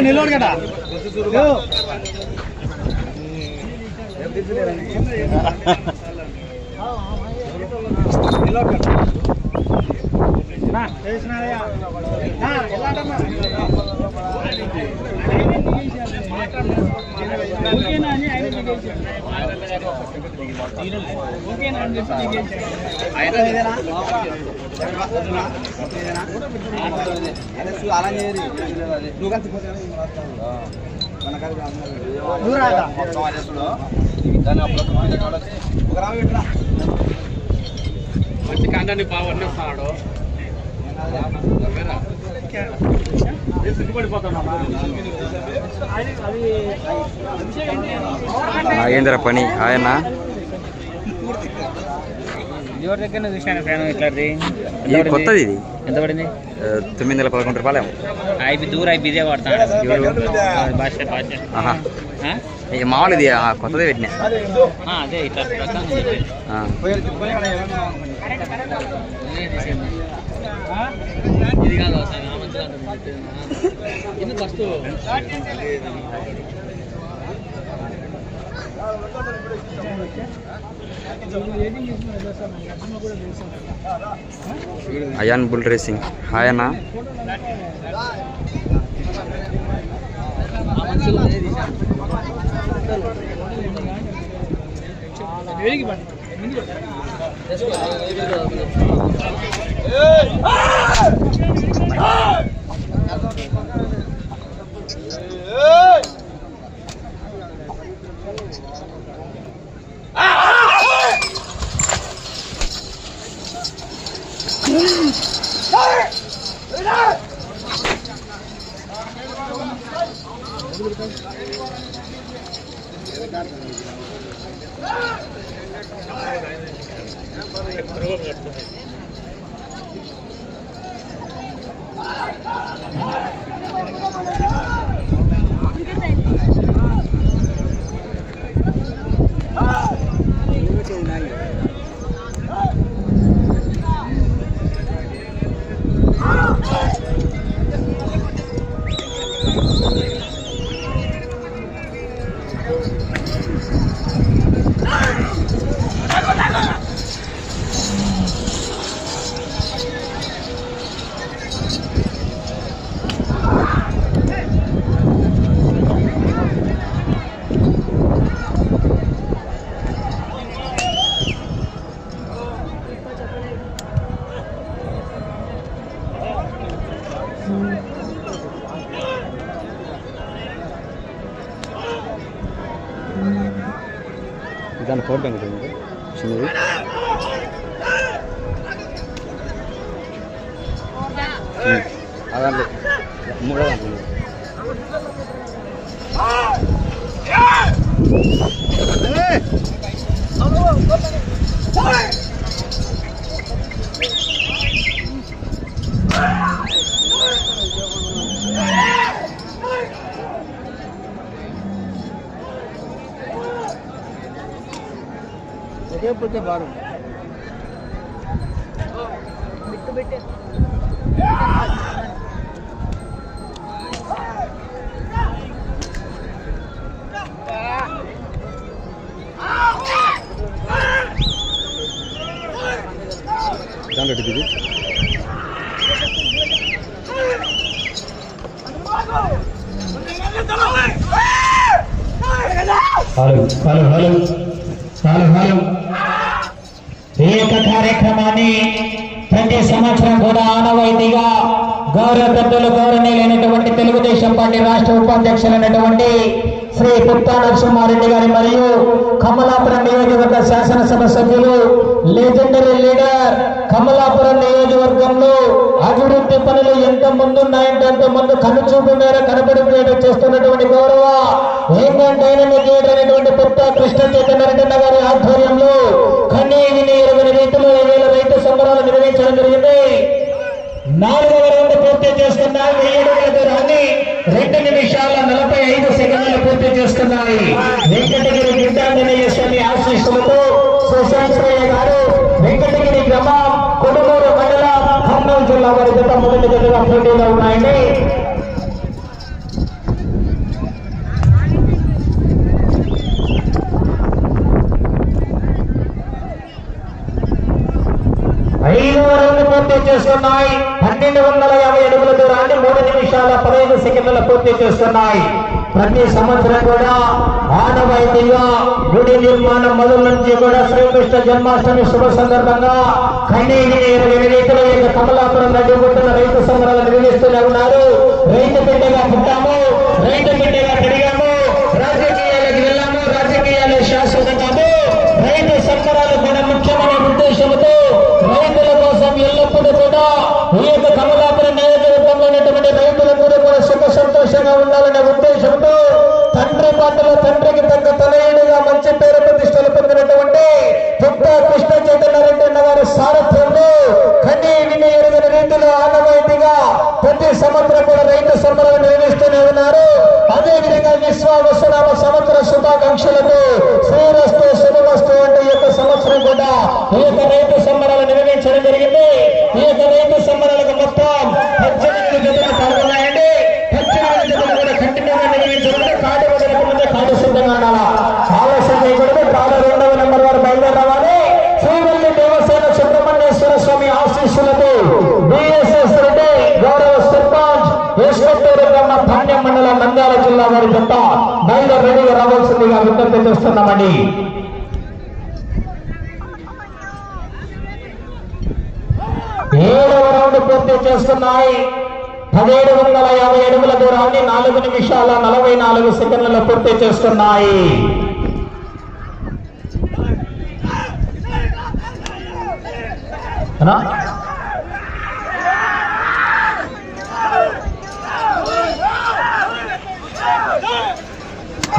నిల్లోడు కదా. తెలిసినాయా ఎలాంటమ్మా ఓకేనా అని ఆయన ఓకేనా అని చెప్పి మంచి కండాన్ని బాగా వండిస్తున్నాడు నాగేంద్ర పని ఆయన ఎవరి దగ్గర చూసాను ఫ్యాన్ ఇట్లాంటిది ఇది కొత్తది ఇది ఎంత పడింది ఆ, తొమ్మిది వందల పదకొండు రూపాయలేమో ఐపీ దూరం ఐపీ ఇదే వాడతాడు ఎవరు? భాష భాష ఆహా ఆ? ఇక మామూలు ఇది ఆ, కొత్తదే పెట్టినా ఆ, అదే ఇట్లా ప్రకారం ఉంది. ఆ. ఇది కాదు ఆ మంచిగా ఫస్ట్ అయాన్ బుల్ రేసింగ్. హాయ్ అన్న. ఆ Ah! Thank you. கோட்டைங்கிட்ட இருந்து சின்னது. जयपुर के बाहर बिट्टू बेटे ध्यान रखिए दीदी Hello, hello, hello, hello, hello. ఈ యొక్క కార్యక్రమాన్ని ప్రతి సంవత్సరం కూడా ఆనవాయితీగా గౌరవ పెద్దలు గౌరవనీయులైనటువంటి తెలుగుదేశం పార్టీ రాష్ట్ర ఉపాధ్యక్షులైనటువంటి శ్రీ పుత్తా నరసింహారెడ్డి గారి మరియు కమలాపురం నియోజకవర్గ శాసనసభ సభ్యులు లెజెండరీ లీడర్ కమలాపురం నియోజకవర్గంలో అభివృద్ధి పనులు ఎంత ముందున్నాయంటే అంత ముందు కనుచూపు మేర కనబడిపోయేట చేస్తున్నటువంటి గౌరవ ఏంటంటే అనేటువంటి పుట్ట కృష్ణ చైతన్య రెడ్డి గారి ఆధ్వర్యంలో కన్నీ ఇరవై రీతిలో ఈ వేల రైతు సంబరాలు నిర్వహించడం జరిగింది. నాలుగవ రౌండ్ పూర్తి చేస్తున్నాయి. వెయ్యి దూరాన్ని రెండు నిమిషాల నలభై ఐదు సెకండ్లు పూర్తి చేస్తున్నాయి. వెంకటగిరి గిడ్డాంజనేయ స్వామి ఆశీస్సులతో సుశాంత్రయ్య గారు వెంకటగిరి గ్రామం కొడుమూరు మండలం కర్నూలు జిల్లా వారి గత మొదటి జతగా పోటీలో ఉన్నాయండి. ఐదవ రౌండ్ పూర్తి చేస్తున్నాయి. పన్నెండు వందల యాభై అడుగుల దూరాన్ని మూడు నిమిషాల పదహైదు సెకండ్ల పూర్తి చేస్తున్నాయి. ప్రతి సంవత్సరం కూడా ఆనవాయితీగా గుడి నిర్మాణం మొదలు నుంచి కూడా శ్రీకృష్ణ జన్మాష్టమి శుభ సందర్భంగా కన్నీటి ఇరవై రైతుల యొక్క కమలాపురం నడి రైతు సంబరాలు నిర్వహిస్తూనే ఉన్నారు. రైతు బిడ్డగా పుట్టాము రైతు బిడ్డగా పెరిగాము రాజకీయాలకు వెళ్ళాము రాజకీయాలు శాశ్వతం కాదు రైతు సంబరాలు మన ముఖ్యమైన ఉద్దేశంతో రైతుల కోసం ఎల్లప్పుడూ కూడా ఈ యొక్క పాటలో తండ్రికి తగ్గ తనయుడిగా మంచి పేరు ప్రతిష్టలు పొందినటువంటి పుట్ట కృష్ణ చైతన్య రెడ్డి అన్న వారి సారథ్యంలో కన్నీ విని ఎరుగని రీతిలో ఆనవాయితీగా ప్రతి సంవత్సరం కూడా రైతు సంబరాలు నిర్వహిస్తూనే ఉన్నారు. అదేవిధంగా విశ్వ వసునామ సంవత్సర శుభాకాంక్షలతో శ్రీరస్ జిల్లా వారి జంట బయలుదేరి రెడీగా రావాల్సిందిగా విజ్ఞప్తి చేస్తున్నామండి. ఏడవ రౌండ్ పూర్తి చేస్తున్నాయి. పదిహేడు వందల యాభై అడుగుల దూరాన్ని నాలుగు నిమిషాల నలభై నాలుగు సెకండ్లలో పూర్తి చేస్తున్నాయి.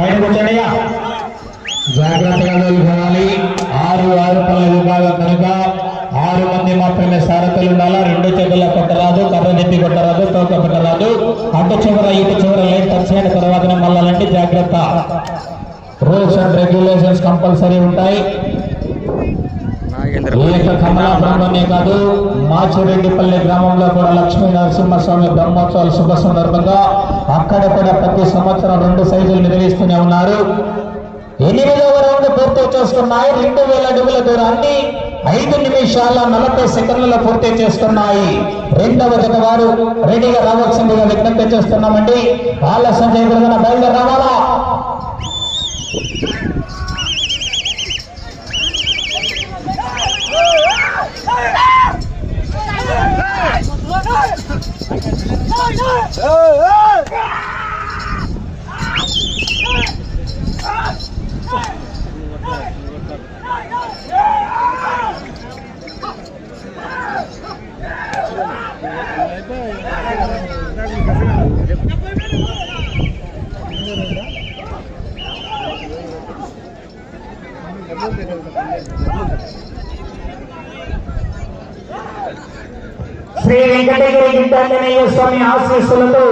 బయటకు బయట జాగ్రత్తగా వెళ్ళాలి ఆరు ఆరు పనుల విభాగం కనుక ఆరు మంది మాత్రమే సారథులు ఉండాలా? రెండు చేతుల కొట్టరాదు కర్ర నెప్పి కొట్టరాదు తోక కొట్టరాదు అటు చివర ఇటు చివర లైన్ టచ్ అయిన తర్వాతనే మళ్ళాలంటే జాగ్రత్త. రూల్స్ అండ్ రెగ్యులేషన్స్ కంపల్సరీ ఉంటాయి. నాగేంద్ర ఈ యొక్క కమలాపురంలోనే కాదు మాచిరెడ్డిపల్లి గ్రామంలో కూడా లక్ష్మీ నరసింహస్వామి బ్రహ్మోత్సవాల శుభ సందర్భంగా అక్కడ కూడా ప్రతి సంవత్సరం రెండు సైజులు నిర్వహిస్తూనే ఉన్నారు. ఎనిమిదవ రౌండ్ పూర్తి చేసుకున్నాయి రెండు వేల అడుగుల దూరాన్ని ఐదు నిమిషాల నలభై సెకండ్లలో పూర్తి చేస్తున్నాయి. రెండవ జత వారు రెడీగా రావాల్సిందిగా విజ్ఞప్తి చేస్తున్నామండి. ఆలస్యం చేయకూడదన్న బయలుదేరి రావాలా? Gracias. శ్రీ వెంకటగిరి గిడ్డాంజనేయ స్వామి ఆశీస్సులతో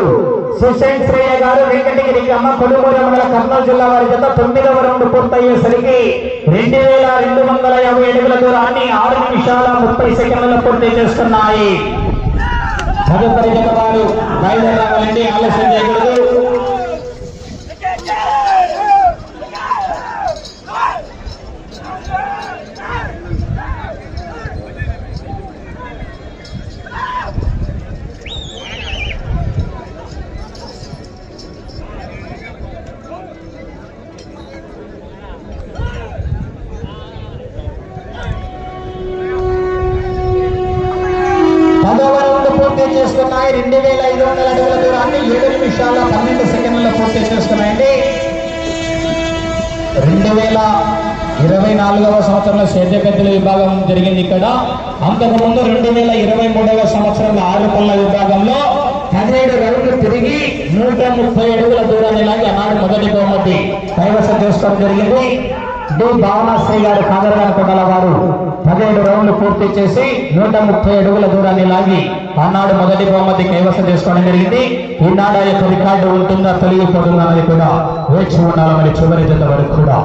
సుశేన్ శ్రేయ గారు వెంకటగిరికి అమ్మ కొడుమూరు మండల కర్నూలు జిల్లా వారి జత తొమ్మిదవ రౌండ్ పూర్తయ్యేసరికి రెండు వేల రెండు వందల యాభై అడుగుల దూరాన్ని ఆరు నిమిషాల ముప్పై సెకండ్ల పూర్తి చేస్తున్నాయి. తదుపరి జత వారు బయలుదేరాలండి ఆలస్యం చేయకూడదు. నాలుగవ సంవత్సరంలో సేద్య పెద్దల విభాగం జరిగింది ఇక్కడ. అంతకుముందు రెండు వేల ఇరవై మూడవ సంవత్సరంలో ఆరు విభాగంలో పదిహేడు రౌండ్లు తిరిగి నూట ముప్పై అడుగుల దూరాన్ని లాగి ఆనాడు మొదటి బహుమతి కైవసం చేసుకోవడం జరిగింది. డి. భావనాశ్రీ గారు కాదర్గాని కొండల వారు పదిహేడు రౌండ్లు పూర్తి చేసి నూట ముప్పై అడుగుల దూరాన్ని లాగి ఆనాడు మొదటి బహుమతి కైవసం చేసుకోవడం జరిగింది. ఈనాడు ఆ యొక్క రికార్డు ఉంటుందా తొలగిపోతుందా అనేది కూడా వేచి ఉండాలి మరి చివరి జత వరకు కూడా.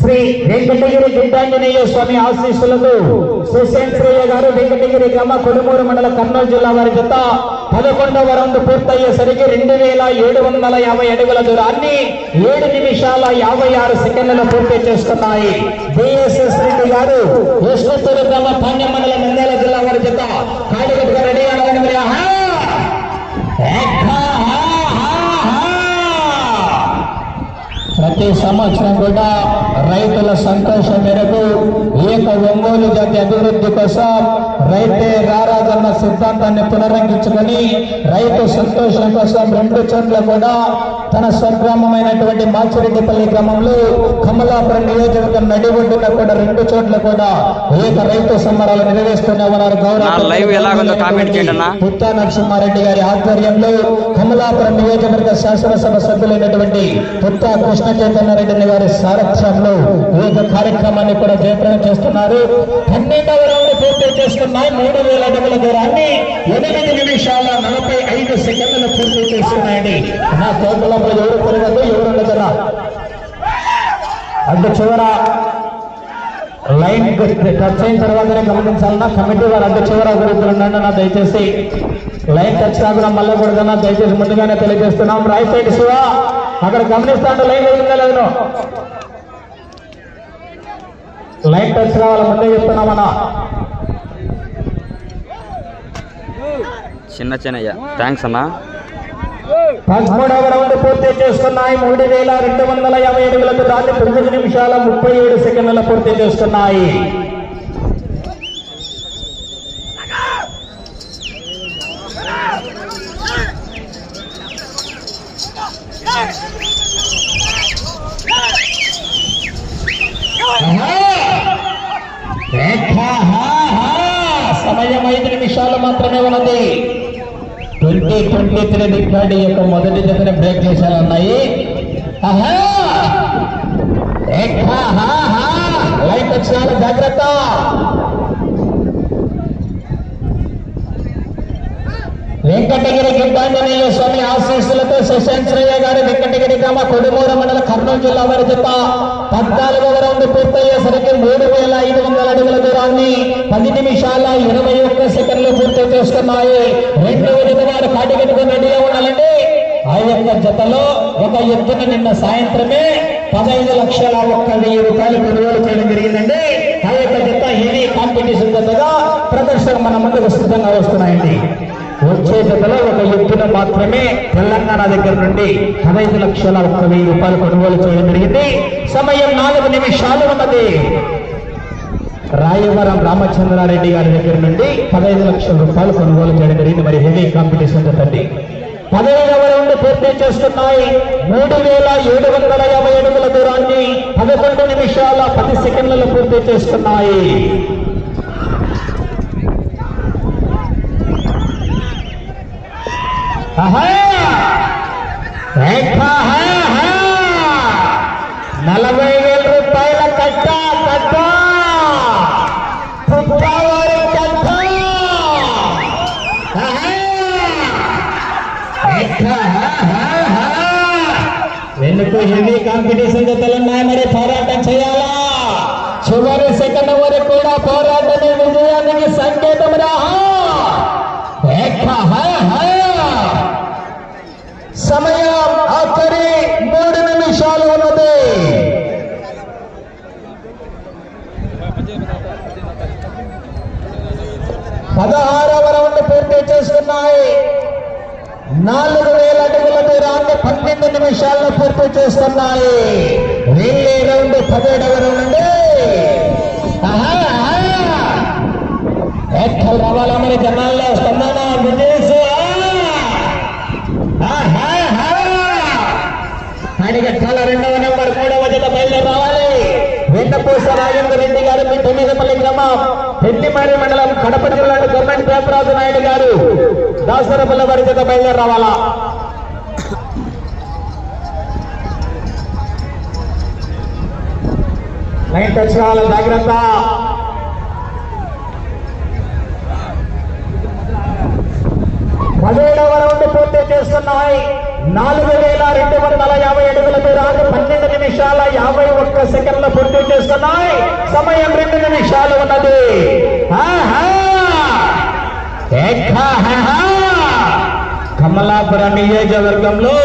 శ్రీ వెంకటగిరి గిడ్డాంజనేయ స్వామి ఆశీస్సులతో సుశేంద్రయ్య గారు వెంకటగిరి గ్రామ కొడుమూరు మండల కర్నూలు జిల్లా వారి జత పదకొండవ రౌండ్ పూర్తయ్యేసరికి రెండు వేల ఏడు వందల యాభై అడుగుల దూరాన్ని ఏడు నిమిషాల యాభై ఆరు సెకండ్లలో పూర్తి చేసుకున్నాయి. బిఎస్ఎస్ రెడ్డి గారు విష్ణుతూరు గ్రామ పాండ్య మండల నంద్యాల జిల్లా వారి జత ప్రతి సంవత్సరం కూడా రైతుల సంతోషం మేరకు ఈ యొక్క ఒంగోలు జాతి అభివృద్ధి కోసం రైతే రారాజన్న సిద్ధాంతాన్ని పునరంకించుకొని రైతు సంతోషం కోసం రెండు చోట్ల కూడా తన స్వగ్రామమైనటువంటి మాచిరెడ్డిపల్లి గ్రామంలో కమలాపురం నియోజకవర్గం నడిబొడ్డున కూడా రెండు చోట్ల కూడా ఏక రైతు సంబరాలు నిర్వహిస్తూనే ఉన్నారు చేయండి అన్న. పుత్తా నరసింహారెడ్డి గారి ఆధ్వర్యంలో కమలాపురం నియోజకవర్గ శాసనసభ సభ్యులైనటువంటి పుత్తా కృష్ణ చైతన్య రెడ్డి గారి సారథ్యంలో ఈ యొక్క కార్యక్రమాన్ని కూడా జయప్రదం చేస్తున్నారు. పన్నెండవ రౌండ్ పూర్తి చేస్తున్నాయి మూడు వేల అడుగుల దూరాన్ని ఎనిమిది నిమిషాల నలభై ఐదు సెకండ్లు పూర్తి చేస్తున్నాయండి నా కోపలంలో ఎవరు తిరగదు ఎవరు ఉండదురా అడ్డు చివర లైన్ టచ్ అయిన తర్వాతనే గమనించాలన్నా కమిటీ వారు అడ్డు చివర గురించి ఉండండి నా దయచేసి లైన్ టచ్ కాకుండా మళ్ళీ కొడుతున్నా. దయచేసి ముందుగానే తెలియజేస్తున్నాం. Right side Shiva. అక్కడ గమనిస్తాంటే లైన్ జరిగిందా లేదు లైన్ టచ్ కావాలి ముందే చెప్తున్నామన్నా చిన్న చిన్నయ్య. థ్యాంక్స్ అన్న. పదమూడవ రౌండ్ పూర్తి చేసుకున్నాయి. మూడు వేల రెండు వందల యాభై అడుగులకు దాటి తొమ్మిది నిమిషాల ముప్పై ఏడు సెకండ్ల పూర్తి చేసుకున్నాయి సమయం ఐదు నిమిషాలు మాత్రమే ఉన్నది ట్వంటీ ట్వంటీ త్రీ రికార్డు యొక్క మొదటి జతని ఉన్నాయి లైట్ వచ్చినారు జాగ్రత్త. వెంకటగిరి గిడ్డాంజనేయ స్వామి ఆశీస్సులతో శశాంశ్రయ్య గారి వెంకటగిరి గ్రామ కొడుమూరు మండల కర్నూలు జిల్లా వారి జత పద్నాలుగవ రౌండ్ పూర్తయ్యేసరికి మూడు వేల ఐదు వందల అడుగుల దూరాన్ని పది నిమిషాల ఇరవై ఒక్క సెకండ్లు పూర్తి చేస్తున్నాయి. రెండవ జత వారు కాటిగట్టుకుని రెడీగా ఉండాలంటే ఆ యొక్క జతలో ఒక ఎత్తున నిన్న సాయంత్రమే పదహైదు లక్షల ఒక్క వెయ్యి రూపాయలు కొనుగోలు చేయడం జరిగిందండి. ఆ యొక్క జత హెవీ కాంపిటీషన్ జతగా ప్రదర్శన మన ముందుకు సిద్ధంగా వస్తున్నాయండి. వచ్చే జతలో ఒక ఎత్తున మాత్రమే తెలంగాణ దగ్గర నుండి పదహైదు లక్షల ఒక్క వెయ్యి రూపాయలు కొనుగోలు చేయడం జరిగింది. సమయం నాలుగు నిమిషాలు ఉన్నది. రాయవరం రామచంద్రారెడ్డి గారి దగ్గర నుండి పదహైదు లక్షల రూపాయలు కొనుగోలు చేయడం జరిగింది. మరి హెవీ కాంపిటీషన్ జతండి పదహైదవ రౌండ్ పూర్తి చేస్తున్నాయి. మూడు వేల ఏడు వందల యాభై అడుగుల దూరాన్ని పదకొండు నిమిషాల పది సెకండ్లలో పూర్తి చేస్తున్నాయి. నలభై ఎందుకు హెవీ కాంపిటీషన్ జతలున్నాయి మరి పోరాటం చేయాలా చివరి సెకండ్ వరకు కూడా పోరాటమే విజయానికి సంకేతం రాహా ఏక్ ఆహా, ఆహా! సమయం ఆఖరి మూడు నిమిషాలు ఉన్నది పదహారవ రౌండ్ పూర్తి చేసుకున్నాయి నాలుగు వేల అడుగుల దూరాన్ని పన్నెండు నిమిషాల్లో పూర్తి చేస్తున్నాయి. వెళ్ళే రౌండ్ పదిహేడవ రౌండ్. ఎక్కడ రావాలా మరి జనాల్లో వస్తున్నానా విజయస్ ఆయనకి చాలా రెండవ నెంబర్ మూడవ జత బయలు రావాలి. వెన్నపూస రాజేంద్ర రెడ్డి గారు మీ తొమ్మిదపల్లి గ్రామం పెద్దిమారి మండలం కడప జిల్లా గవర్నమెంట్ పేపరాజు నాయుడు గారు. దాసరపల్లి వారి జత బయలుదేరి రావాలా లైన్ టచ్ కావాలి జాగ్రత్త. పదిహేడవ రౌండ్ పూర్తి చేస్తున్నాయి. నాలుగు వేల రెండు వందల యాభై అడుగుల దూరాన్ని పన్నెండు నిమిషాల యాభై ఒక్క సెకండ్ల పూర్తి చేస్తున్నాయి. సమయం రెండు నిమిషాలు ఉన్నది. ఆహా! కమలాపురం నియోజకవర్గంలో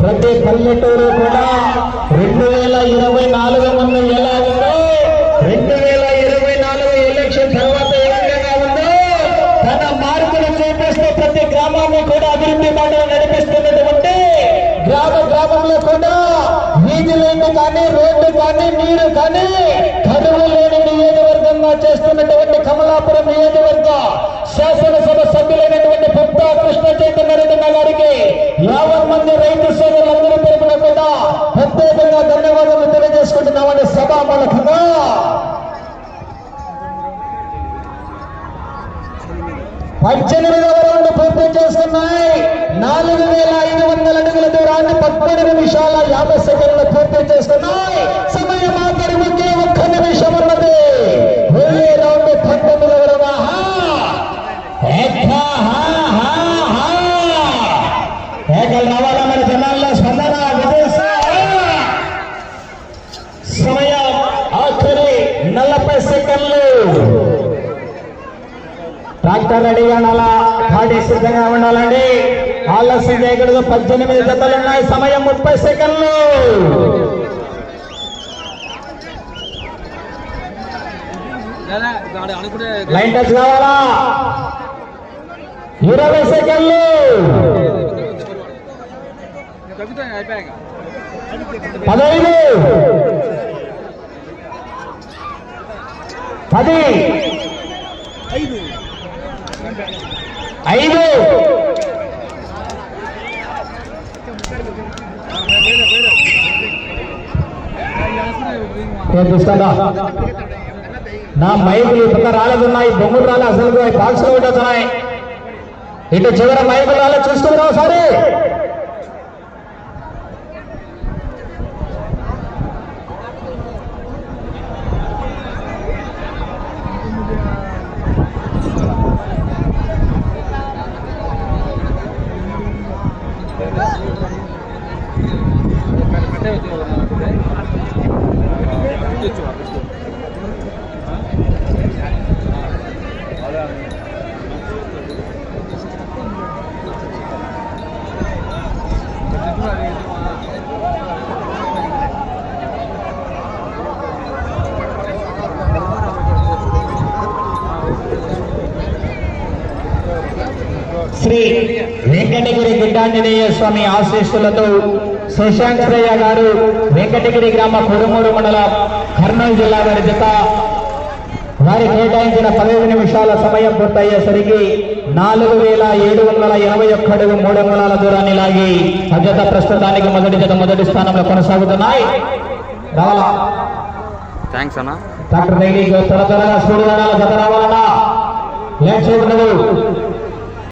ప్రతి పల్లెటూరు కూడా రెండు వేల ఇరవై నాలుగు మంది ఎలా ఉందో రెండు వేల ఇరవై నాలుగు ఎలక్షన్ తర్వాత ఏ విధంగా ఉందో తన మార్పులు చూపిస్తూ ప్రతి గ్రామాన్ని కూడా అభివృద్ధి బాటలో నడిపిస్తున్నటువంటి గ్రామ గ్రామంలో కూడా వీధి లేని కానీ రోడ్డు కానీ నీరు కానీ కరువు లేని నియోజకవర్గంగా చేస్తున్నటువంటి కమలాపురం నియోజకవర్గం శాసనసభ సభ్యులైనటువంటి పెద్ద కృష్ణ చైతన్య రెడ్డి గారికి యావత్ మంది రైతు సోదరులందరి తరపున కూడా ప్రత్యేకంగా ధన్యవాదాలు తెలియజేసుకుంటున్నామని సభా మూలకంగా పద్దెనిమిదవ రౌండ్ పూర్తి చేస్తున్నాయి నాలుగు వేల ఐదు వందల అడుగుల దూరాన్ని పదమూడు నిమిషాల యాభై సెకండ్లు పూర్తి చేస్తున్నాయి సమయం ఆఖరి ఒకే ఒక్క నిమిషం ఉన్నది వెయ్యి రౌండ్ పంతొమ్మిదవ రౌండ్. ఆహా! ఏకా, హా, హా, హా. ఏకలు రావాలా మన జనాల్లో స్పందన విదేశీ సమయం ఆఖరి నలభై ట్రాక్టర్ రెడీగా ఉండాలా? పార్టీ సిద్ధంగా ఉండాలండి. ఆలస్యం చేయకూడదు పద్దెనిమిది జతలు ఉన్నాయి. సమయం ముప్పై సెకండ్లు. లైన్ టచ్ కావాలా? ఇరవై సెకండ్లు. పదహైదు. పది. ఐదు. నా మైకులు ఇప్పుడు రాలేదున్నాయి బొమ్మలు రాలే అసలు. బాక్స్ ఒకటి ఇటు చివర మైకులు రాలే చూసుకుందాం ఒకసారి శ్రీ వెంకటగిరి గిడ్డాంజనేయ స్వామి ఆశీస్సులతో శశాంకరయ్య గారు వెంకటగిరి గ్రామ కురుమూరు మండలం కర్నూలు జిల్లా వారి జత వారి కేటాయించిన పదహైదు నిమిషాల సమయం పూర్తయ్యేసరికి నాలుగు వేల ఏడు వందల ఎనభై ఒక్క అడుగు మూడు అంగుళాల దూరాన్ని లాగి ఆ జత ప్రస్తుతానికి మొదటి జత మొదటి స్థానంలో కొనసాగుతున్నాయి. రావాలా? థ్యాంక్స్ అన్నా. డాక్టర్ త్వర త్వరగా రావాలా జత రావాలన్నా.